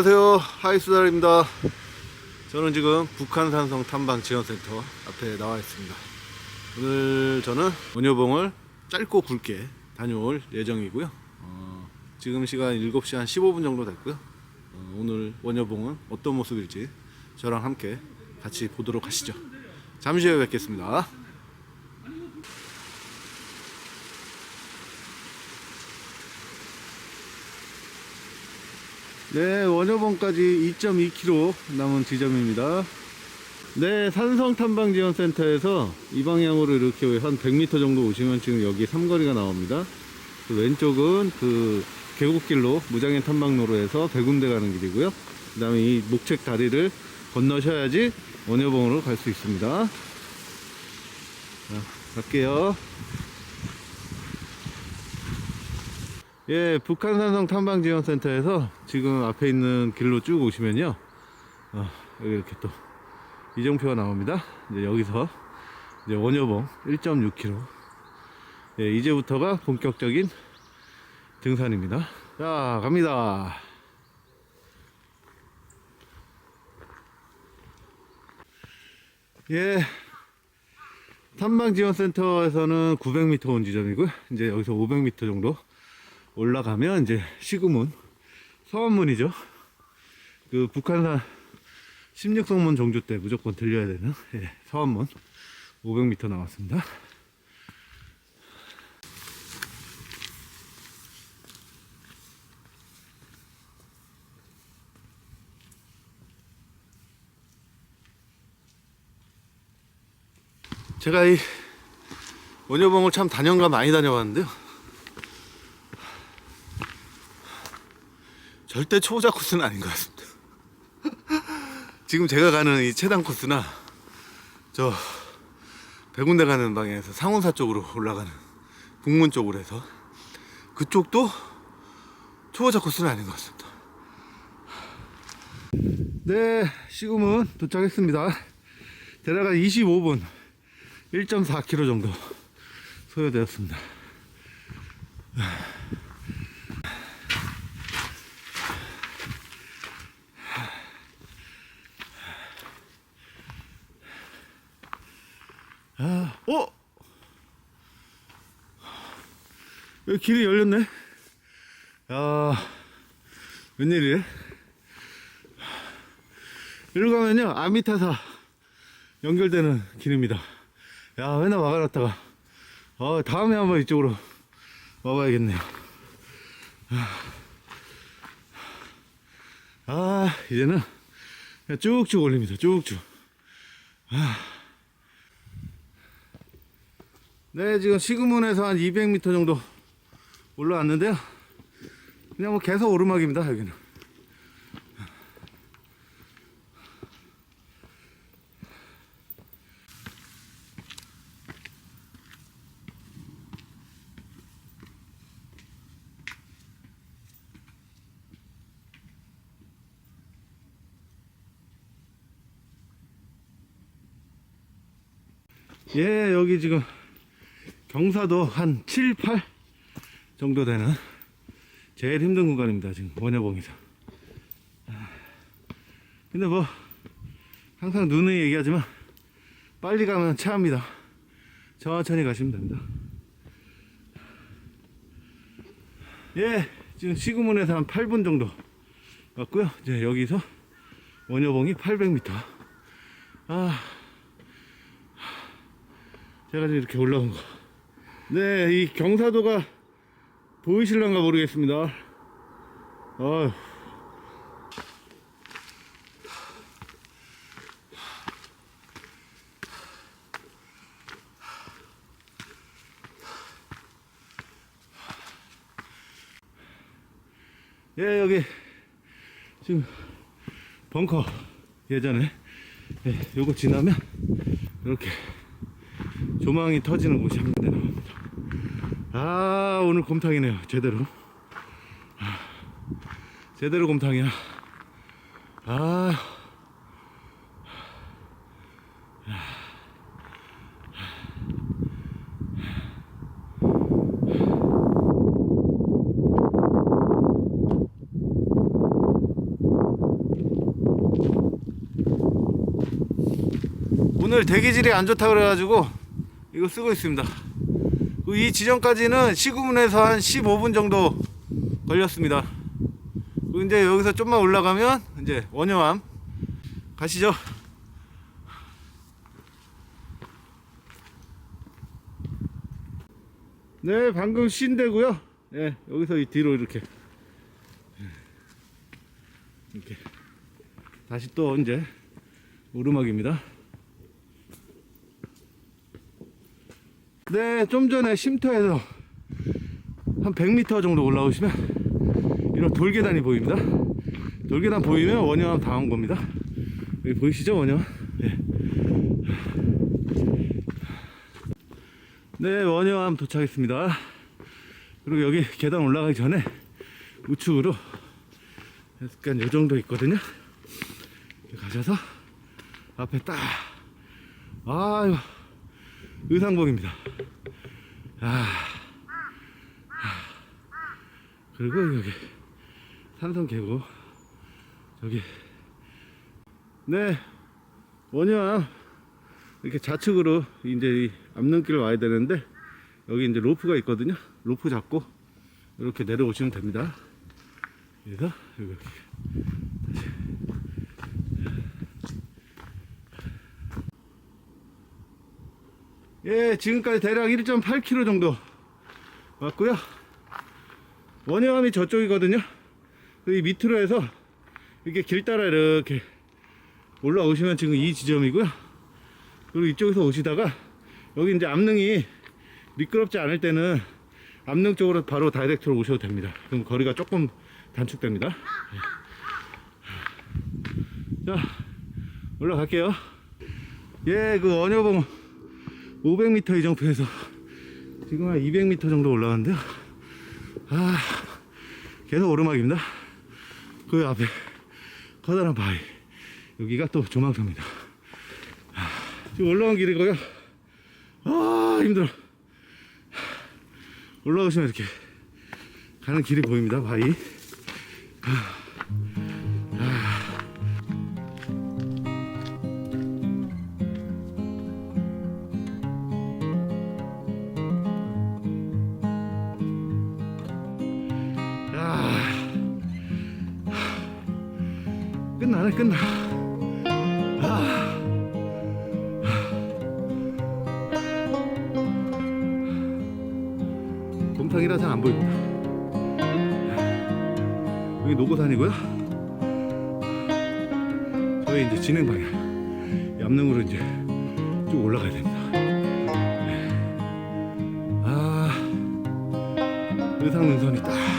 안녕하세요. 하이스달입니다. 저는 지금 북한 산성 탐방 지원센터 앞에 나와 있습니다. 오늘 저는 원효봉을 짧고 굵게 다녀올 예정이고요. 어, 지금 시간 7시 한 15분 정도 됐고요. 어, 오늘 원효봉은 어떤 모습일지 저랑 함께 같이 보도록 하시죠. 잠시 후에 뵙겠습니다. 네, 원효봉까지 2.2km 남은 지점입니다. 네, 산성 탐방 지원 센터에서 이 방향으로 이렇게 한 100m 정도 오시면 지금 여기 삼거리가 나옵니다. 그 왼쪽은 그 계곡길로 무장애 탐방로로 해서 백운대 가는 길이고요. 그 다음에 이 목책 다리를 건너셔야지 원효봉으로 갈 수 있습니다. 자, 갈게요. 예, 북한 산성 탐방 지원 센터에서 지금 앞에 있는 길로 쭉 오시면요. 어, 여기 이렇게 또 이정표가 나옵니다. 이제 여기서 이제 원효봉 1.6km. 예, 이제부터가 본격적인 등산입니다. 자, 갑니다. 예. 탐방 지원 센터에서는 900m 온 지점이고요. 이제 여기서 500m 정도 올라가면 이제 시구문 서원문이죠. 그 북한산 16성문 종주 때 무조건 들려야 되는 예, 서원문 500m 나왔습니다. 제가 이 원효봉을 참 다년가 많이 다녀왔는데요. 절대 초보자 코스는 아닌 것 같습니다. 지금 제가 가는 이 최단 코스나 저 백운대 가는 방향에서 상원사 쪽으로 올라가는 북문 쪽으로 해서 그쪽도 초보자 코스는 아닌 것 같습니다. 네, 시금은 도착했습니다. 대략 25분 1.4km 정도 소요되었습니다. 어? 여기 길이 열렸네. 야, 웬일이래? 이리로 가면요, 아미타사 연결되는 길입니다. 야, 맨날 막아놨다가, 어, 다음에 한번 이쪽으로 와봐야겠네요. 아, 이제는 그냥 쭉쭉 올립니다. 쭉쭉. 네, 지금 시그문에서 한 200m 정도 올라왔는데요. 그냥 뭐 계속 오르막입니다, 여기는. 예, 여기 지금 경사도 한 7, 8 정도 되는 제일 힘든 구간입니다. 지금 원효봉에서. 근데 뭐 항상 누누이 얘기하지만 빨리 가면 차합니다. 천천히 가시면 됩니다. 예, 지금 시구문에서 한 8분 정도 왔고요. 이제 여기서 원효봉이 800m. 아, 제가 지금 이렇게 올라온 거. 네, 이 경사도가 보이실란가 모르겠습니다. 어휴. 예, 여기 지금 벙커 예전에 예, 요거 지나면 이렇게 조망이 터지는 곳이 한 군데 나옵니다. 아 오늘 곰탕이네요. 제대로. 아, 제대로 곰탕이야. 아. 오늘 대기질이 안 좋다 그래가지고 이거 쓰고 있습니다. 그이 지점까지는 시구문에서 한 15분 정도 걸렸습니다. 이제 여기서 좀만 올라가면 이제 원효암 가시죠. 네, 방금 쉰 데고요. 네, 여기서 이 뒤로 이렇게 이렇게 다시 또 이제 오르막입니다. 네, 좀 전에 쉼터에서 한 100m 정도 올라오시면 이런 돌계단이 보입니다. 돌계단 보이면 원형 다온 겁니다. 여기 보이시죠, 원형? 네. 네, 원효암 도착했습니다. 그리고 여기 계단 올라가기 전에 우측으로 약간 요 정도 있거든요. 가셔서 앞에 딱, 아유, 의상복입니다. 아, 그리고 여기 산성 계곡, 저기, 네, 원효암 이렇게 좌측으로 이제 이 앞눈길 와야 되는데 여기 이제 로프가 있거든요. 로프 잡고 이렇게 내려오시면 됩니다. 그래서 여기 다시. 예, 지금까지 대략 1.8km 정도 왔고요. 원형암이 저쪽이거든요. 그이 밑으로 해서 이렇게 길 따라 이렇게 올라오시면 지금 이 지점이고요. 그리고 이쪽에서 오시다가 여기 이제 암릉이 미끄럽지 않을 때는 암릉 쪽으로 바로 다이렉트로 오셔도 됩니다. 그럼 거리가 조금 단축됩니다. 예. 자, 올라갈게요. 예, 그 원효봉 500m 이정표에서 지금 한 200m 정도 올라가는데요. 아, 계속 오르막입니다. 그 앞에 커다란 바위. 여기가 또 조망터입니다. 지금 올라온 길이고요. 아 힘들어. 올라오시면 이렇게 가는 길이 보입니다. 바위. 아, 끝나네 끝나. 동탕이라 잘 안 보입니다. 여기 노고산이고요. 저희 이제 진행 방향 얌릉으로 이제 쭉 올라가야 됩니다. 네. 아 의상능선이 딱.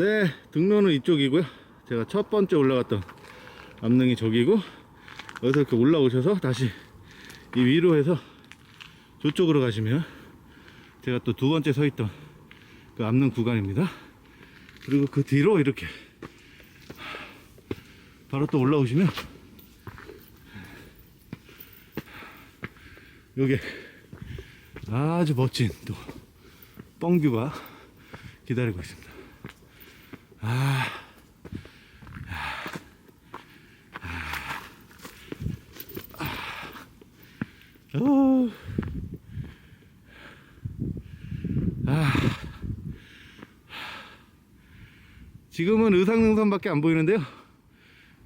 네, 등로는 이쪽이고요. 제가 첫 번째 올라갔던 암릉이 저기고 여기서 이렇게 올라오셔서 다시 이 위로 해서 저쪽으로 가시면 제가 또 두 번째 서 있던 그 암릉 구간입니다. 그리고 그 뒤로 이렇게 바로 또 올라오시면 여기 아주 멋진 또 뻥뷰가 기다리고 있습니다. 지금은 의상능선밖에 안 보이는데요.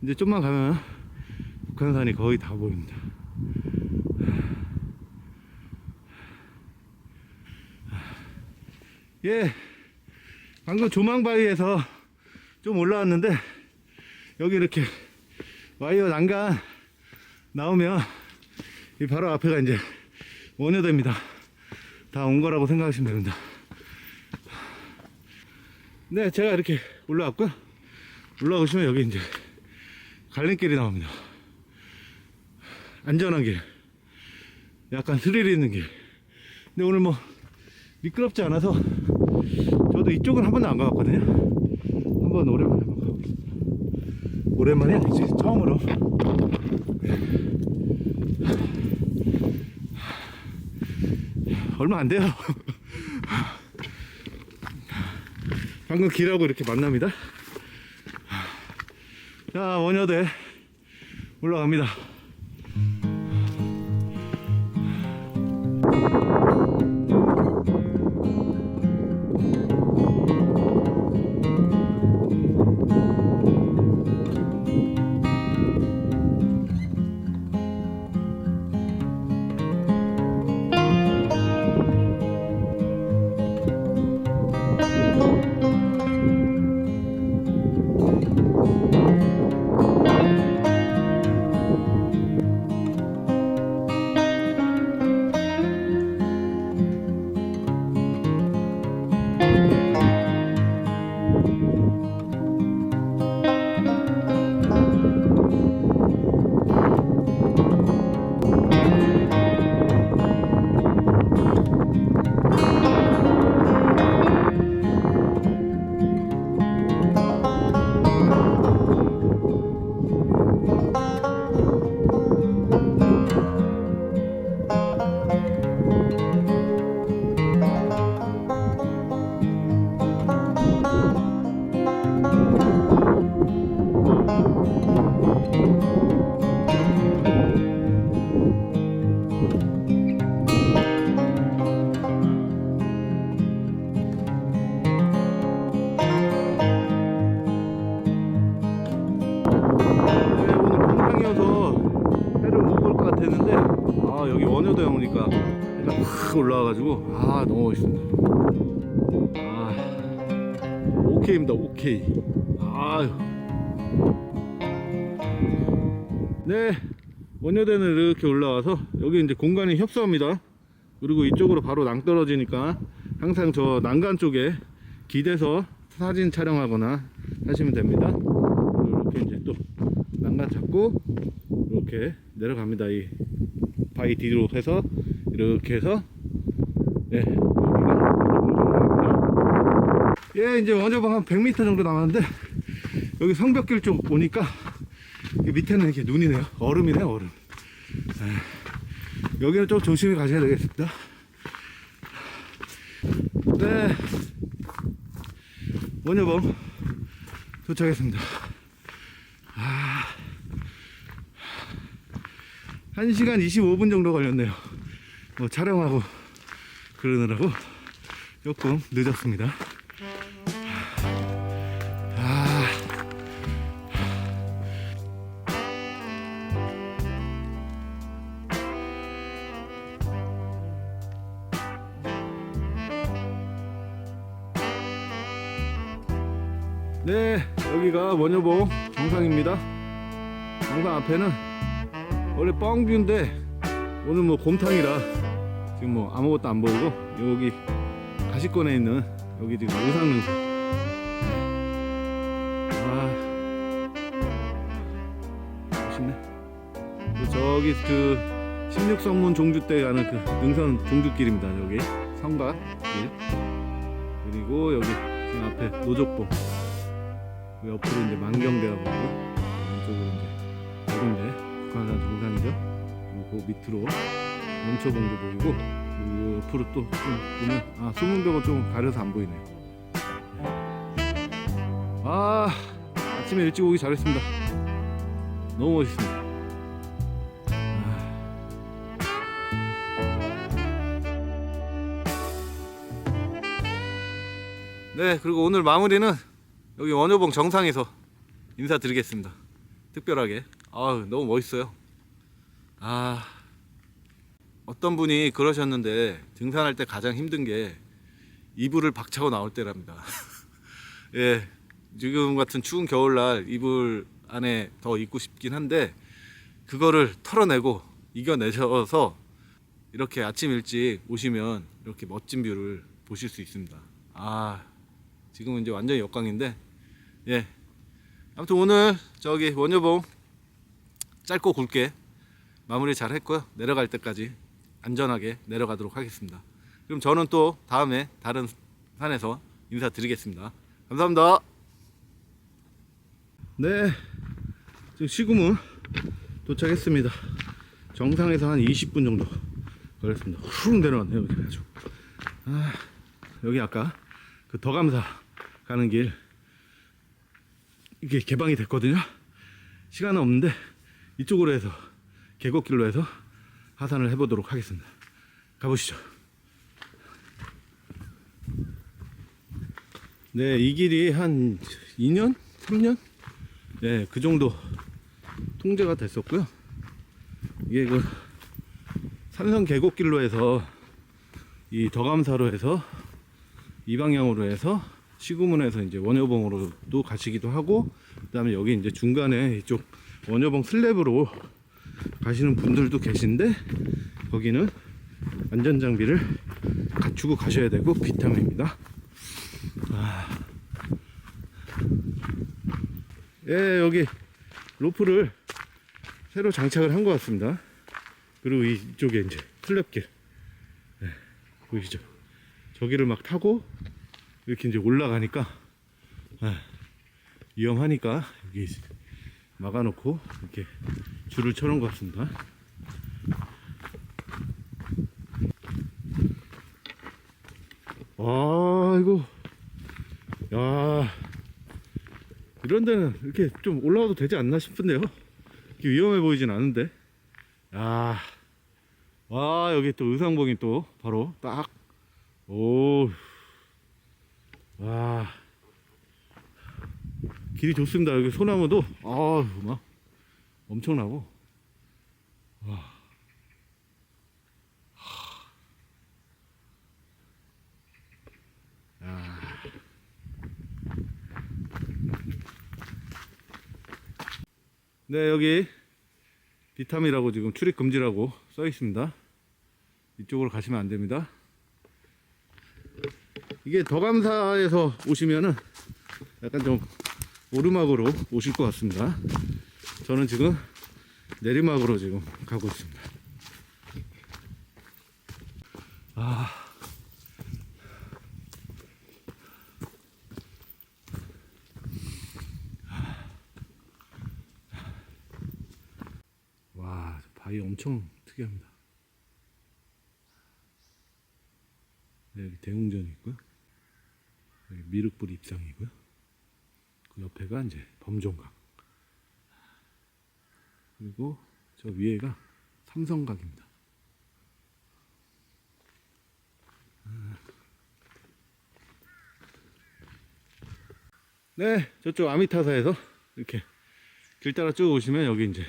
이제 좀만 가면 북한산이 거의 다 보입니다. 예, 방금 조망바위에서 좀 올라왔는데 여기 이렇게 와이어 난간 나오면 이 바로 앞에가 이제 원효대입니다. 다 온 거라고 생각하시면 됩니다. 네, 제가 이렇게 올라왔고요. 올라오시면 여기 이제 갈림길이 나옵니다. 안전한 길. 약간 스릴 있는 길. 근데 오늘 뭐 미끄럽지 않아서 저도 이쪽은 한 번도 안 가봤거든요. 한번 오랜만에 가보겠습니다. 오랜만에 이제 처음으로 얼마 안 돼요. 방금 길하고 이렇게 만납니다. 자, 원여대 올라갑니다. 확 올라와가지고 아 너무 멋있습니다. 아 오케이입니다 오케이. 아유. 네 원효대는 이렇게 올라와서 여기 이제 공간이 협소합니다. 그리고 이쪽으로 바로 낭 떨어지니까 항상 저 난간 쪽에 기대서 사진 촬영하거나 하시면 됩니다. 이렇게 이제 또 난간 잡고 이렇게 내려갑니다. 이 바위 뒤로 해서 이렇게 해서 원효봉입니다. 예 이제 원효봉 한 100m 정도 남았는데 여기 성벽길 쪽 오니까 이 밑에는 이렇게 눈이네요. 얼음이네요 얼음. 네, 여기는 좀 조심히 가셔야 되겠습니다. 네 원효봉 도착했습니다. 1시간 25분 정도 걸렸네요. 뭐 촬영하고 그러느라고 조금 늦었습니다. 아. 네, 여기가 원효봉 정상입니다. 정상 앞에는 원래 뻥뷰인데 오늘 뭐 곰탕이라 지금 뭐 아무것도 안 보이고 여기 가시권에 있는 여기 지금 의상 능선 아 멋있네. 그 저기 그 16성문 종주대 가는 그 능선 종주길입니다 여기. 성곽길 그리고 여기 지금 앞에 노족봉. 그 옆으로 이제 만경대가 보이고 왼쪽으로 이제 이런데 북한산 정상이죠. 그리고 그 밑으로 영초봉도 보이고 그 옆으로 또좀 보면 아 수문벽은 좀 가려서 안 보이네요. 아 아침에 일찍 오기 잘했습니다. 너무 멋있습니다. 아. 네 그리고 오늘 마무리는 여기 원효봉 정상에서 인사드리겠습니다. 특별하게. 아 너무 멋있어요. 아 어떤 분이 그러셨는데 등산할 때 가장 힘든 게 이불을 박차고 나올 때랍니다. 예, 지금 같은 추운 겨울날 이불 안에 더 있고 싶긴 한데 그거를 털어내고 이겨내셔서 이렇게 아침 일찍 오시면 이렇게 멋진 뷰를 보실 수 있습니다. 아, 지금은 이제 완전히 역광인데, 예. 아무튼 오늘 저기 원효봉 짧고 굵게 마무리 잘 했고요. 내려갈 때까지 안전하게 내려가도록 하겠습니다. 그럼 저는 또 다음에 다른 산에서 인사드리겠습니다. 감사합니다. 네, 지금 시구문 도착했습니다. 정상에서 한 20분 정도 걸렸습니다. 훅 내려왔네요. 아주. 아, 여기 아까 그 더감사 가는 길 이게 개방이 됐거든요. 시간은 없는데 이쪽으로 해서 계곡길로 해서 하산을 해보도록 하겠습니다. 가보시죠. 네, 이 길이 한 2년? 3년? 네, 그 정도 통제가 됐었고요. 이게 그 산성 계곡길로 해서 이 더감사로 해서 이 방향으로 해서 시구문에서 이제 원효봉으로도 가시기도 하고 그다음에 여기 이제 중간에 이쪽 원효봉 슬랩으로 가시는 분들도 계신데 거기는 안전 장비를 갖추고 가셔야 되고 비타민입니다. 아. 예, 여기 로프를 새로 장착을 한 것 같습니다. 그리고 이쪽에 이제 슬랩길 예, 보이시죠? 저기를 막 타고 이렇게 이제 올라가니까 아, 위험하니까 여기 막아놓고 이렇게 줄을 쳐놓은 것 같습니다. 아이고, 야, 이런 데는 이렇게 좀 올라와도 되지 않나 싶은데요. 위험해 보이진 않은데. 야, 와, 여기 또 의상봉이 또 바로 딱, 오, 와. 길이 좋습니다. 여기 소나무도, 아, 막 엄청나고. 와. 야. 네, 여기 비탐이라고 지금 출입 금지라고 써 있습니다. 이쪽으로 가시면 안 됩니다. 이게 더감사에서 오시면은 약간 좀 오르막으로 오실 것 같습니다. 저는 지금 내리막으로 지금 가고 있습니다. 아. 와, 바위 엄청 특이합니다. 네, 여기 대웅전이 있고요. 여기 미륵불 입상이고요. 그 옆에가 이제 범종각. 그리고 저 위에가 삼성각입니다. 네, 저쪽 아미타사에서 이렇게 길 따라 쭉 오시면 여기 이제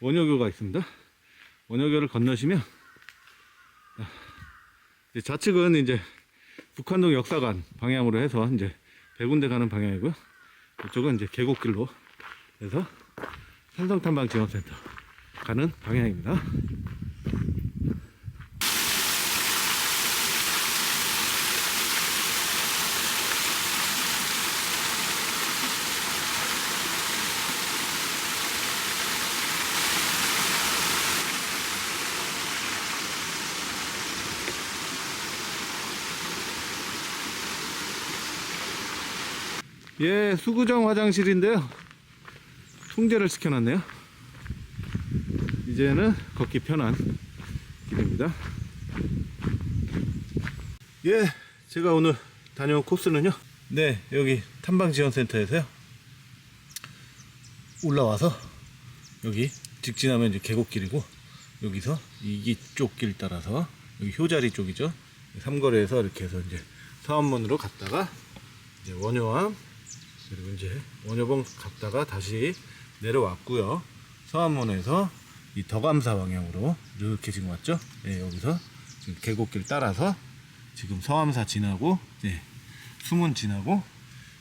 원효교가 있습니다. 원효교를 건너시면 아, 이제 좌측은 이제 북한동 역사관 방향으로 해서 이제 백운대 가는 방향이고요. 이쪽은 이제 계곡길로 해서 산성탐방 지원센터 가는 방향입니다. 예, 수구정 화장실인데요. 통제를 시켜놨네요. 이제는 걷기 편한 길입니다. 예, 제가 오늘 다녀온 코스는요. 네, 여기 탐방지원센터에서요. 올라와서 여기 직진하면 이제 계곡길이고 여기서 이쪽 길 따라서 여기 효자리 쪽이죠. 삼거리에서 이렇게 해서 이제 사원문으로 갔다가 이제 원효암 그리고 이제 원효봉 갔다가 다시 내려왔고요. 서안문에서 이 더감사 방향으로 이렇게 지금 왔죠. 예, 여기서 지금 계곡길 따라서 지금 서암사 지나고 예, 수문 지나고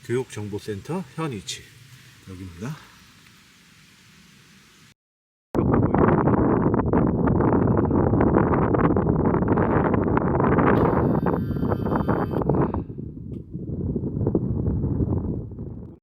교육정보센터 현 위치 여기입니다.